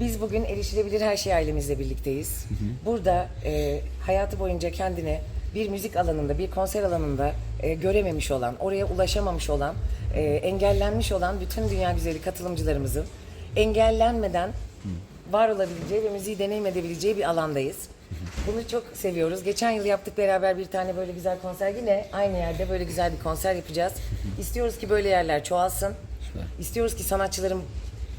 Biz bugün Erişilebilir Her Şey ailemizle birlikteyiz. Burada e, hayatı boyunca kendini bir müzik alanında, bir konser alanında e, görememiş olan, oraya ulaşamamış olan, e, engellenmiş olan bütün dünya güzeli katılımcılarımızın engellenmeden var olabileceği ve müziği deneyim edebileceği bir alandayız. Bunu çok seviyoruz. Geçen yıl yaptık beraber bir tane böyle güzel konser. Yine aynı yerde böyle güzel bir konser yapacağız. İstiyoruz ki böyle yerler çoğalsın. İstiyoruz ki sanatçıların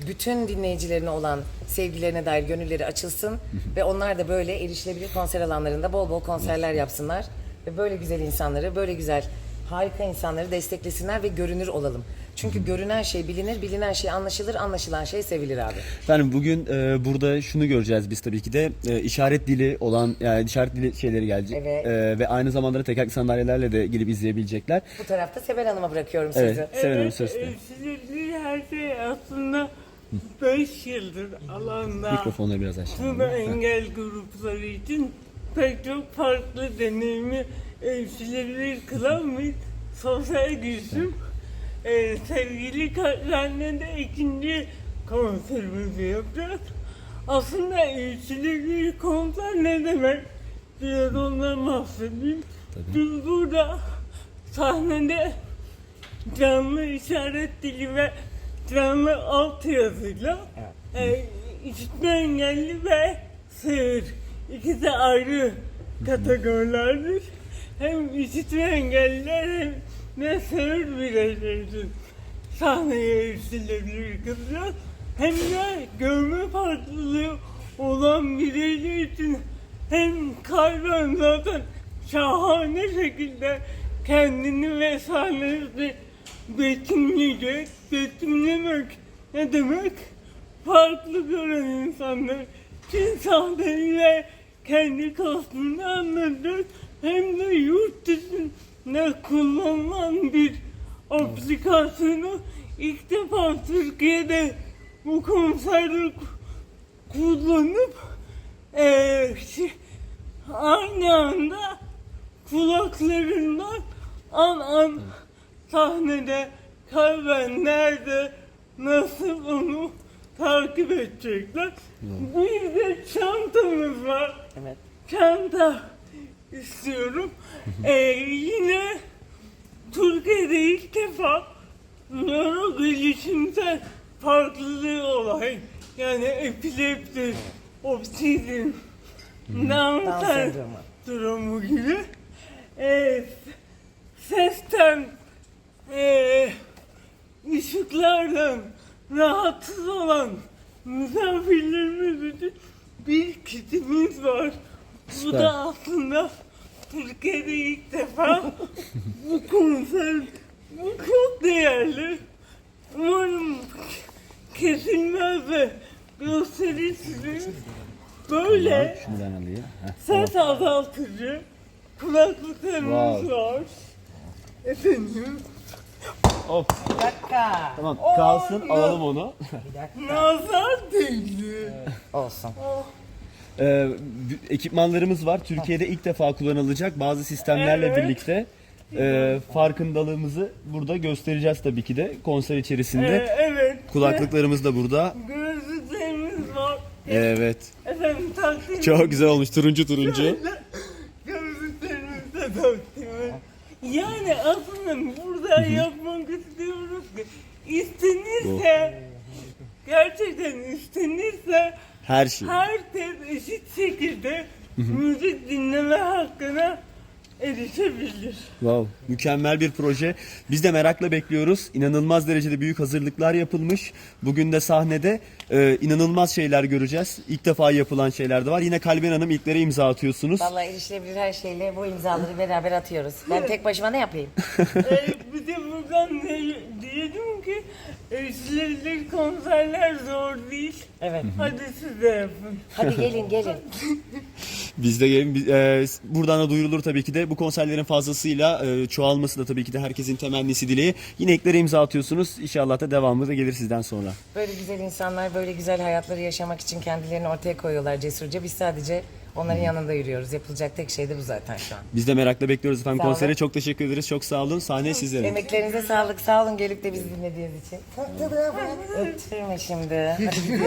bütün dinleyicilerine olan sevgilerine dair gönülleri açılsın ve onlar da böyle erişilebilir konser alanlarında bol bol konserler yapsınlar ve böyle güzel insanları, böyle güzel harika insanları desteklesinler ve görünür olalım. Çünkü görünen şey bilinir, bilinen şey anlaşılır, anlaşılan şey sevilir abi. Efendim bugün e, burada şunu göreceğiz biz tabii ki de e, işaret dili olan yani işaret dili şeyleri gelecek Evet. E, ve aynı zamanda da tekerlekli sandalyelerle de gelip izleyebilecekler. Bu tarafta Sevel Hanım'a bırakıyorum Evet, sözü. Seven Hanım söz size. Erişilebilir her şey aslında 5 yıldır alanda Mikrofonları biraz aşağı. tüm engel grupları için pek çok farklı deneyimi erişilebilir kılan bir sosyal girişim. Ee, sevgili Karan'la da ikinci konserimizi yapacağız. Aslında erişilebilir konser ne demek? Biraz ondan bahsedeyim. Biz burada sahnede canlı işaret dili ve canlı altyazıyla e, işitme engelli ve sığır ikisi ayrı kategorilerdir. Hem işitme engelliler hem de sığır bireyler için sahneye erişilebilir kılacağız. Hem de görme farklılığı olan bireyler için hem kalben zaten şahane şekilde kendini ve sahnesini betimleyecek. Betimlemek ne demek? Farklı gören insanlar için sahneyi ve kendi kostümünü anlatacak. Hem de yurt dışında kullanılan bir aplikasyonu ilk defa Türkiye'de bu konserde kullanıp şey- aynı anda kulaklarından an an sahnede kalben nerede nasıl onu takip edecekler. Bir de çantamız var. Evet. Çanta istiyorum. Ee, yine Türkiye'de ilk defa nöro gelişimsel farklılığı olay yani epilepsi, obsizm, Down sendromu gibi e, sesten e, ışıklardan rahatsız olan misafirlerimiz için bir kitimiz var. Bu Süper. da aslında Türkiye'de ilk defa bu konser bu çok değerli. Umarım kesilmez ve gösterirsiniz. Böyle Ses azaltıcı kulaklıklarımız Wow. var. Efendim, Of, Bir dakika. tamam kalsın alalım onu. nazar değdi. Olsun. Ee, b- ekipmanlarımız var. Türkiye'de ilk defa kullanılacak bazı sistemlerle Evet. birlikte e, farkındalığımızı burada göstereceğiz tabii ki de konser Ee, içerisinde. evet. Kulaklıklarımız da burada. Gözlüklerimiz var. Evet. Efendim takdim. Çok güzel olmuş turuncu turuncu. Gözlüklerimizi de takdim. Yani aslında burada yapmak istiyoruz ki istenirse gerçekten istenirse Her şey. herkes eşit şekilde müzik dinleme hakkına erişebilir. Wow, mükemmel bir proje. Biz de merakla bekliyoruz. İnanılmaz derecede büyük hazırlıklar yapılmış. Bugün de sahnede e, inanılmaz şeyler göreceğiz. İlk defa yapılan şeyler de var. Yine Kalben Hanım ilklere imza atıyorsunuz. Vallahi erişilebilir her şeyle bu imzaları beraber atıyoruz. Ben tek başıma ne yapayım? bir de diyelim ki erişilebilir konserler zor değil. Evet. Hadi siz de yapın. Hadi gelin gelin. Biz de gelin. Biz- e, buradan da duyurulur tabii ki de. Bu konserlerin fazlasıyla e, çoğalması da tabii ki de herkesin temennisi dileği. Yine ilklere imza atıyorsunuz. İnşallah da devamı da gelir sizden sonra. Böyle güzel insanlar böyle güzel hayatları yaşamak için kendilerini ortaya koyuyorlar cesurca. Biz sadece onların yanında yürüyoruz. Yapılacak tek şey de bu zaten şu an. Biz de merakla bekliyoruz efendim Sağ olun. konsere. Çok teşekkür ederiz. Çok sağ olun. Sahne sizlerin. Emeklerinize sağlık. Sağ olun gelip de bizi dinlediğiniz için. Öptürme şimdi. Hadi gidiyoruz.